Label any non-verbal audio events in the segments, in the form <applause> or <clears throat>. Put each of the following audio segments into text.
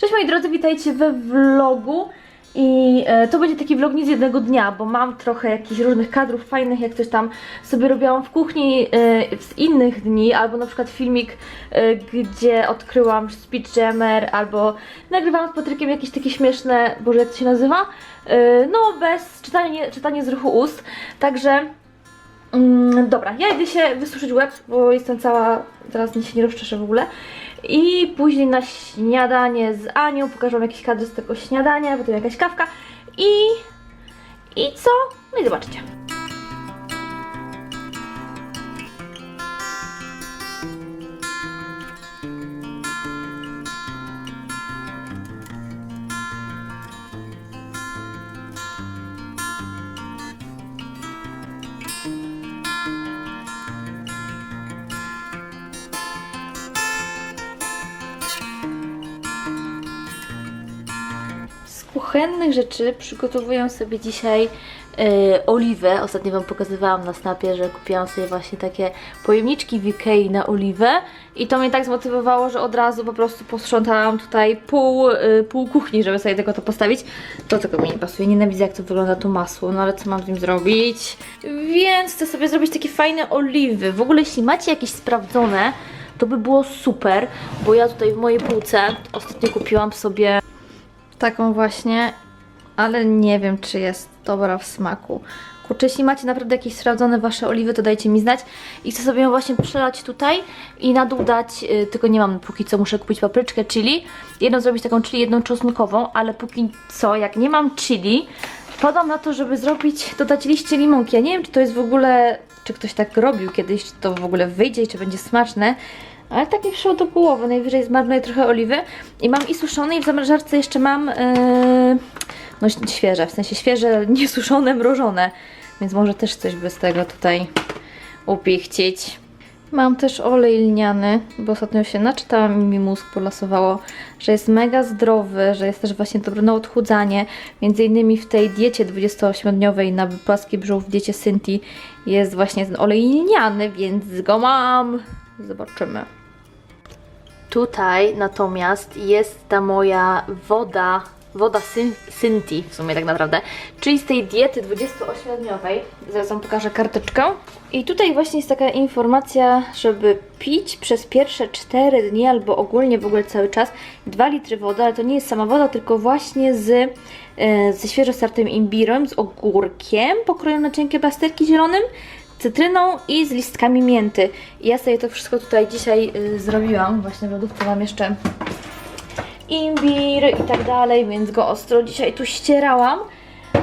Cześć moi drodzy, witajcie we vlogu i e, to będzie taki vlog nie z jednego dnia, bo mam trochę jakichś różnych kadrów fajnych, jak coś tam sobie robiłam w kuchni e, z innych dni, albo na przykład filmik, e, gdzie odkryłam speech jammer, albo nagrywałam z Patrykiem jakieś takie śmieszne, boże jak to się nazywa? No bez czytania, czytanie z ruchu ust, także dobra, ja idę się wysuszyć łeb, bo jestem cała, teraz nie się nie rozczeszę w ogóle. I później na śniadanie z Anią pokażę wam jakieś kadry z tego śniadania, potem jakaś kawka i... I co? No i zobaczycie. Kuchennych rzeczy przygotowuję sobie dzisiaj e, oliwę. Ostatnio Wam pokazywałam na snapie, że kupiłam sobie właśnie takie pojemniczki w na oliwę i to mnie tak zmotywowało, że od razu po prostu posprzątałam tutaj pół, e, pół kuchni, żeby sobie tego to postawić. To tylko mi nie pasuje, nienawidzę jak to wygląda to masło, no ale co mam z nim zrobić? Więc chcę sobie zrobić takie fajne oliwy. W ogóle jeśli macie jakieś sprawdzone, to by było super, bo ja tutaj w mojej półce ostatnio kupiłam sobie taką właśnie, ale nie wiem, czy jest dobra w smaku. Kurczę, jeśli macie naprawdę jakieś sprawdzone Wasze oliwy, to dajcie mi znać. I chcę sobie ją właśnie przelać tutaj i na dół dać, yy, tylko nie mam póki co, muszę kupić papryczkę chili. Jedną zrobić taką chili, jedną czosnkową, ale póki co, jak nie mam chili, wpadłam na to, żeby zrobić, dodać liście limonki. Ja nie wiem, czy to jest w ogóle, czy ktoś tak robił kiedyś, czy to w ogóle wyjdzie i czy będzie smaczne. Ale tak mi przyszło do głowy, najwyżej zmarnuję trochę oliwy i mam i suszone i w zamrażarce jeszcze mam yy, no świeże, w sensie świeże, <laughs> niesuszone, mrożone, więc może też coś by z tego tutaj upichcić. Mam też olej lniany, bo ostatnio się naczytałam i mi mózg polasowało, że jest mega zdrowy, że jest też właśnie dobry na odchudzanie. Między innymi w tej diecie 28-dniowej na płaski brzuch, w diecie Synti jest właśnie ten olej lniany, więc go mam. Zobaczymy. Tutaj natomiast jest ta moja woda, woda syn, Synti w sumie tak naprawdę, czyli z tej diety 28-dniowej. Zaraz Wam pokażę karteczkę. I tutaj właśnie jest taka informacja, żeby pić przez pierwsze 4 dni albo ogólnie w ogóle cały czas 2 litry wody, ale to nie jest sama woda, tylko właśnie z, e, ze świeżo startym imbirem, z ogórkiem pokrojonym na cienkie plasterki zielonym, cytryną i z listkami mięty. Ja sobie to wszystko tutaj dzisiaj y, zrobiłam. Właśnie w lodówce mam jeszcze imbir i tak dalej, więc go ostro dzisiaj tu ścierałam.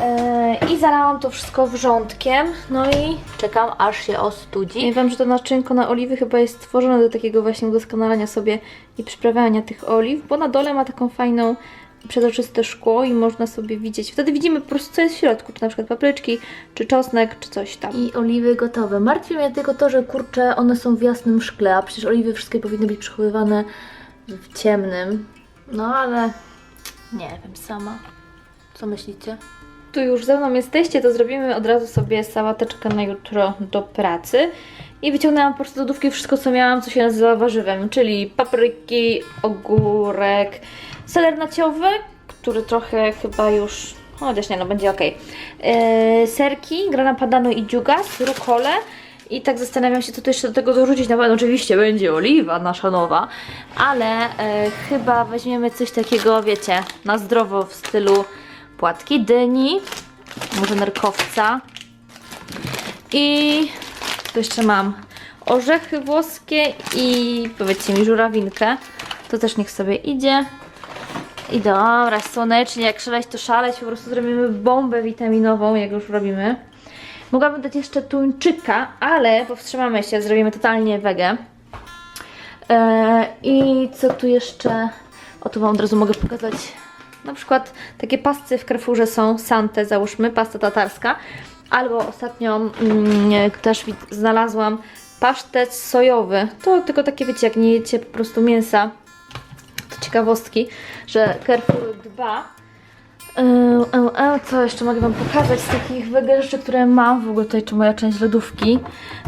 E, I zalałam to wszystko wrzątkiem. No i czekam aż się ostudzi. Ja wiem, że to naczynko na oliwy chyba jest stworzone do takiego właśnie udoskonalania sobie i przyprawiania tych oliw, bo na dole ma taką fajną przezroczyste szkło i można sobie widzieć. Wtedy widzimy po prostu co jest w środku, czy na przykład papryczki, czy czosnek, czy coś tam. I oliwy gotowe. Martwi mnie tylko to, że kurczę, one są w jasnym szkle, a przecież oliwy wszystkie powinny być przechowywane w ciemnym. No ale nie wiem sama. Co myślicie? Tu już ze mną jesteście, to zrobimy od razu sobie sałateczkę na jutro do pracy. I wyciągnęłam po prostu do lodówki wszystko, co miałam, co się nazywa warzywem, czyli papryki, ogórek, seler naciowy, który trochę chyba już, chociaż nie no, będzie ok. Yy, serki, grana padano i dziugas, rukole. I tak zastanawiam się, co tu jeszcze do tego dorzucić. Na pewno oczywiście będzie oliwa nasza nowa, ale e, chyba weźmiemy coś takiego, wiecie, na zdrowo w stylu płatki dyni, może nerkowca. I tu jeszcze mam orzechy włoskie i powiedzcie mi żurawinkę. To też niech sobie idzie. I dobra, słonecznie, jak szaleć to szaleć, po prostu zrobimy bombę witaminową, jak już robimy. Mogłabym dać jeszcze tuńczyka, ale powstrzymamy się, zrobimy totalnie wege. Eee, I co tu jeszcze? O, tu Wam od razu mogę pokazać. Na przykład takie pasty w Carrefourze są Sante, załóżmy, pasta tatarska. Albo ostatnio mm, też znalazłam pasztet sojowy. To tylko takie, wiecie, jak nie jecie po prostu mięsa, ciekawostki, że Carrefour dba. E, e, e, co jeszcze mogę Wam pokazać z takich wege rzeczy, które mam? W ogóle tutaj czy moja część lodówki.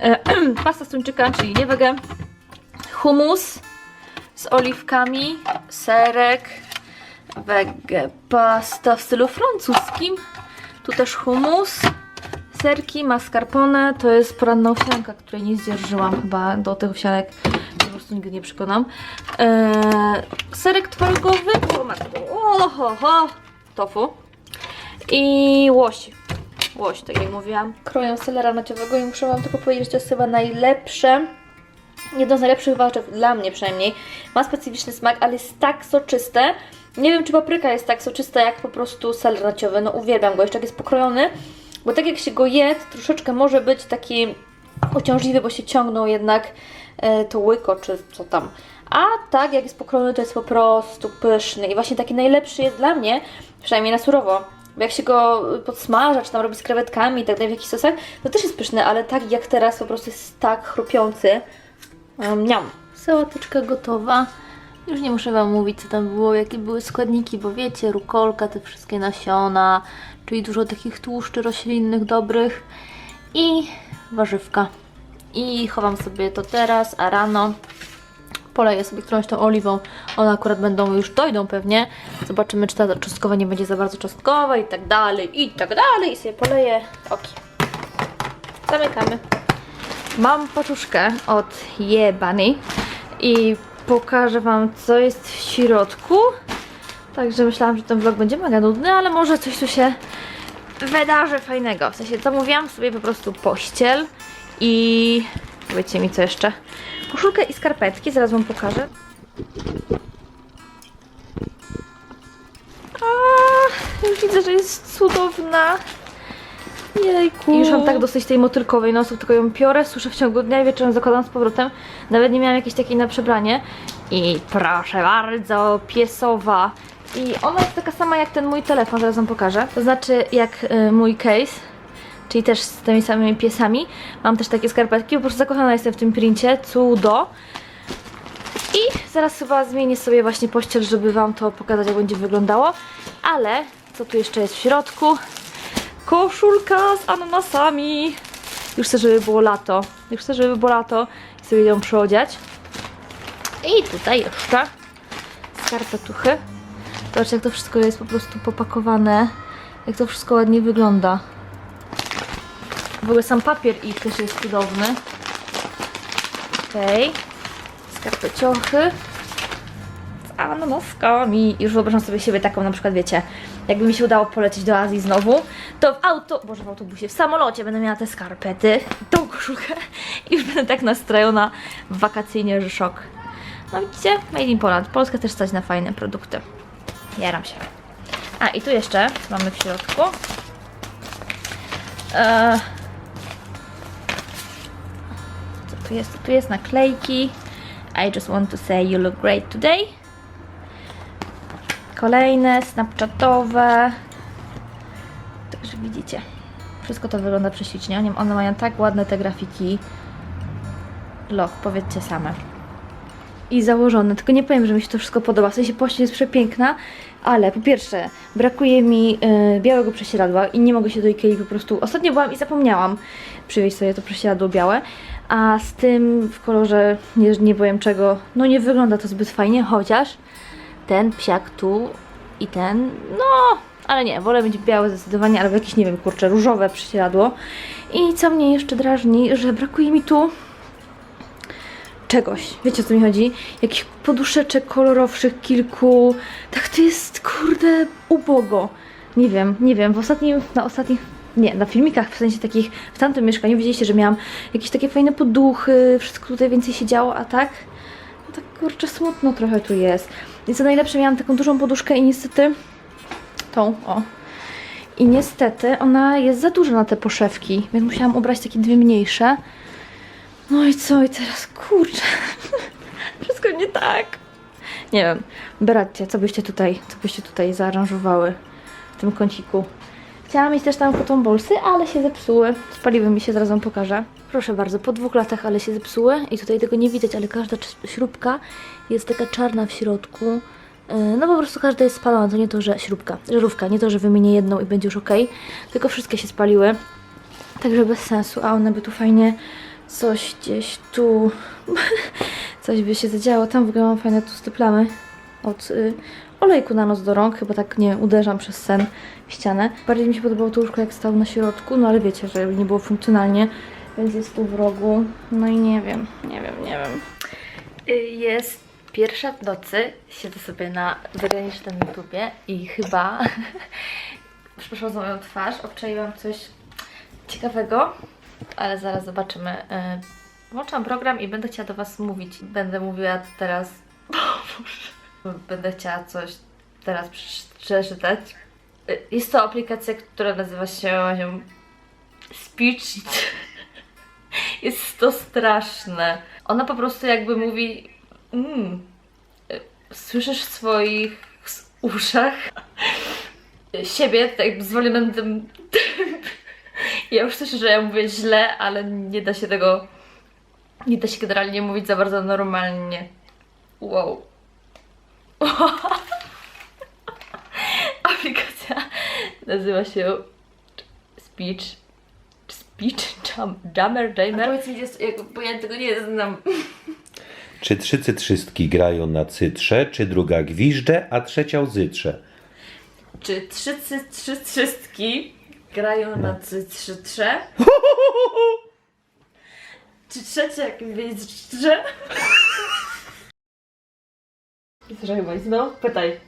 E, <clears throat> pasta z tuńczyka, czyli nie wege. Humus z oliwkami, serek, Wege pasta w stylu francuskim. Tu też hummus, serki, mascarpone. To jest poranna owsianka, której nie zdzierżyłam chyba do tych owsianek. Prostu nigdy nie przekonam. Eee, serek matko. Oho, ho. Tofu. I łoś. Łoś, tak jak mówiłam. Kroję selera naciowego i muszę Wam tylko powiedzieć, że to jest chyba najlepsze jedno z najlepszych warzyw dla mnie przynajmniej. Ma specyficzny smak, ale jest tak soczyste. Nie wiem, czy papryka jest tak soczysta jak po prostu ser naciowy. No uwielbiam go, jeszcze jak jest pokrojony. Bo tak jak się go je, to troszeczkę może być taki uciążliwy, bo się ciągną jednak e, to łyko, czy co tam. A tak, jak jest pokrojony, to jest po prostu pyszny. I właśnie taki najlepszy jest dla mnie, przynajmniej na surowo. Bo jak się go podsmaża, czy tam robi z krewetkami i tak dalej w jakichś sosach, to też jest pyszny, ale tak jak teraz po prostu jest tak chrupiący. Miam. Sałateczka gotowa. Już nie muszę Wam mówić, co tam było, jakie były składniki, bo wiecie, rukolka, te wszystkie nasiona, czyli dużo takich tłuszczy roślinnych dobrych i warzywka. I chowam sobie to teraz, a rano poleję sobie którąś tą oliwą. One akurat będą, już dojdą pewnie. Zobaczymy, czy ta czosnkowa nie będzie za bardzo czosnkowa i tak dalej, i tak dalej. I sobie poleję oki. Zamykamy. Mam paczuszkę od Jebany i pokażę Wam, co jest w środku. Także myślałam, że ten vlog będzie mega nudny, ale może coś tu się wydarzy fajnego. W sensie zamówiłam sobie po prostu pościel i powiedzcie mi co jeszcze. Koszulkę i skarpetki, zaraz Wam pokażę. A, już widzę, że jest cudowna. Jejku. I już mam tak dosyć tej motylkowej nosów, tylko ją piorę, suszę w ciągu dnia i wieczorem zakładam z powrotem. Nawet nie miałam jakiejś takiej na przebranie. I proszę bardzo, piesowa. I ona jest taka sama jak ten mój telefon, zaraz wam pokażę. To znaczy jak y, mój case, czyli też z tymi samymi piesami. Mam też takie skarpetki, po prostu zakochana jestem w tym princie, cudo. I zaraz chyba zmienię sobie właśnie pościel, żeby wam to pokazać jak będzie wyglądało. Ale co tu jeszcze jest w środku? Koszulka z ananasami. Już chcę, żeby było lato. Już chcę, żeby było lato i sobie ją przyodziać. I tutaj jeszcze skarpetuchy. Zobaczcie, jak to wszystko jest po prostu popakowane. Jak to wszystko ładnie wygląda. W ogóle sam papier ich też jest cudowny. Okej. Skarpeciochy z ananaskami. Już wyobrażam sobie siebie taką na przykład, wiecie, jakby mi się udało polecieć do Azji znowu, to w auto, boże w autobusie, w samolocie będę miała te skarpety, tą koszulkę i już będę tak nastrojona wakacyjnie, że szok. No widzicie? Made in Poland. Polska też stać na fajne produkty. Jaram się. A i tu jeszcze mamy w środku. Eee, co tu jest? Tu jest naklejki. I just want to say you look great today. Kolejne snapchatowe. Także widzicie. Wszystko to wygląda prześlicznie. One- mają tak ładne te grafiki. Loch, powiedzcie same. I założone, tylko nie powiem, że mi się to wszystko podoba. W sensie pościel jest przepiękna, ale po pierwsze, brakuje mi y, białego prześcieradła i nie mogę się do Ikei po prostu. Ostatnio byłam i zapomniałam przywieźć sobie to prześcieradło białe, a z tym w kolorze nie, nie powiem czego, no nie wygląda to zbyt fajnie, chociaż ten psiak tu i ten, no, ale nie, wolę mieć białe zdecydowanie, albo jakieś, nie wiem, kurczę, różowe prześcieradło. I co mnie jeszcze drażni, że brakuje mi tu czegoś. Wiecie o co mi chodzi? Jakichś poduszeczek kolorowszych kilku. Tak to jest, kurde, ubogo. Nie wiem, nie wiem. W ostatnim, na ostatnich, nie, na filmikach, w sensie takich, w tamtym mieszkaniu widzieliście, że miałam jakieś takie fajne poduchy, wszystko tutaj więcej się działo, a tak? No tak, kurczę, smutno trochę tu jest. I co najlepsze, miałam taką dużą poduszkę i niestety tą, o. I niestety ona jest za duża na te poszewki, więc musiałam ubrać takie dwie mniejsze. No i co? I teraz kurczę. <laughs> Wszystko nie tak. Nie wiem. Beradcie, co byście tutaj, co byście tutaj zaaranżowały w tym kąciku. Chciałam mieć też tam fotombolsy, ale się zepsuły. Spaliły mi się, zaraz wam pokażę. Proszę bardzo, po dwóch latach, ale się zepsuły i tutaj tego nie widać, ale każda śrubka jest taka czarna w środku. Yy, No po prostu każda jest spalona, to nie to, że śrubka, żarówka, nie to, że wymienię jedną i będzie już ok, tylko wszystkie się spaliły. Także bez sensu, a one by tu fajnie coś gdzieś tu, <laughs> coś by się zadziało. Tam w ogóle mam fajne tłuste plamy od, y, olejku na noc do rąk, chyba tak nie uderzam przez sen w ścianę. Bardziej mi się podobało to łóżko jak stał na środku, no ale wiecie, że nie było funkcjonalnie, więc jest tu w rogu. No i nie wiem, nie wiem, nie wiem. Y, Jest pierwsza w nocy, siedzę sobie na zagranicznym YouTubie i chyba, <laughs> przepraszam za moją twarz, obczaiłam coś ciekawego, ale zaraz zobaczymy. Y, Włączam program i będę chciała do Was mówić. Będę mówiła teraz. <laughs> Będę chciała coś teraz przeczytać. Y, Jest to aplikacja, która nazywa się się Speech. <laughs> Jest to straszne. Ona po prostu jakby mówi. Mm, y, słyszysz w swoich uszach <laughs> siebie, tak zwolnionym tym. Ja już słyszę, że ja mówię źle, ale nie da się tego. Nie da się generalnie mówić za bardzo normalnie. Wow. <laughs> Aplikacja nazywa się Speech. Speech Jam, Jammer, Jammer. Powiedz mi, jest, bo ja tego nie znam. Czy trzy cytrzystki grają na cytrze, czy druga gwiżdże, a trzecia łzytrze? Czy trzy, trzy, trzy trzystki grają na cytrze? <laughs> Czy trzecia gwizdże? Zrejmaj, no, pytaj.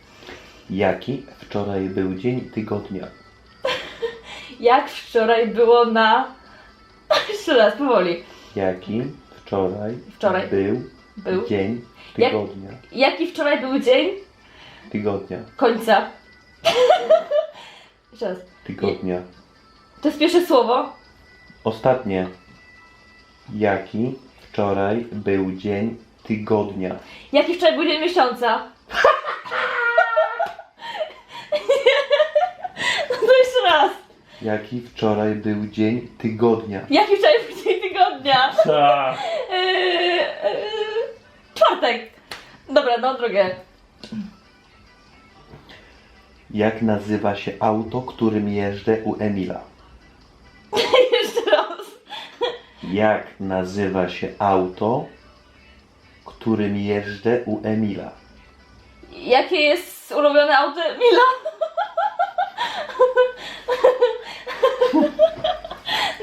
Jaki wczoraj był dzień tygodnia? <laughs> Jak wczoraj było na... <laughs> Jeszcze raz, powoli. Jaki wczoraj, Wczoraj. był, Był. dzień Jak- tygodnia? Jaki wczoraj był dzień Tygodnia, końca? Jeszcze raz. tygodnia. To jest pierwsze słowo. Ostatnie. Jaki wczoraj był dzień tygodnia? Jaki wczoraj był dzień miesiąca? No to jeszcze raz. Jaki wczoraj był dzień tygodnia? Jaki wczoraj był dzień tygodnia? Ta. Yy, yy, czwartek. Dobra, no drogę. Jak nazywa się auto, którym jeżdżę u Emila? <laughs> Jeszcze raz. Jak nazywa się auto, którym jeżdżę u Emila? Jakie jest ulubione auto Mila? <laughs>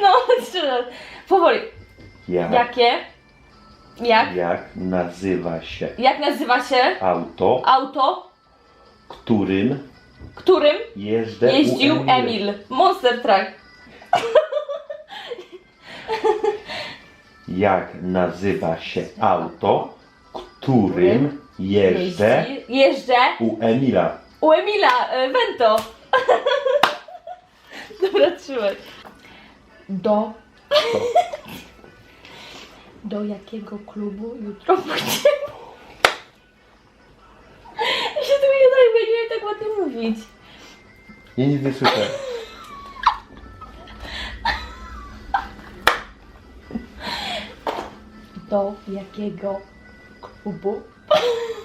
No, jeszcze raz. Powoli. Jak, Jakie? Jak? jak nazywa się Jak nazywa się auto, auto, którym którym jeżdżę jeździł u? Emil? Monster Truck. <laughs> Jak nazywa się auto, którym jeżdżę Jeździ, jeżdżę u Emila? u Emila, e, Vento. <laughs> Dobra, trzymaj. Do. Do jakiego klubu jutro pójdziemy? Mówić. Ja nic nie słyszę. Do jakiego klubu?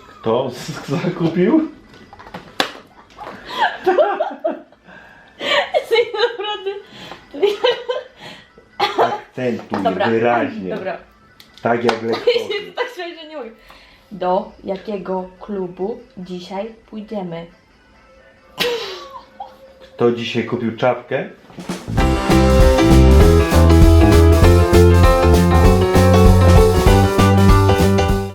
Kto z- <laughs> zakupił? Jesteś naprawdę... Akcentuj Dobra, wyraźnie. dobra. Tak jak <laughs> lekkorzy. tak śmiać, że nie mogę. Do jakiego klubu dzisiaj pójdziemy? Kto dzisiaj kupił czapkę?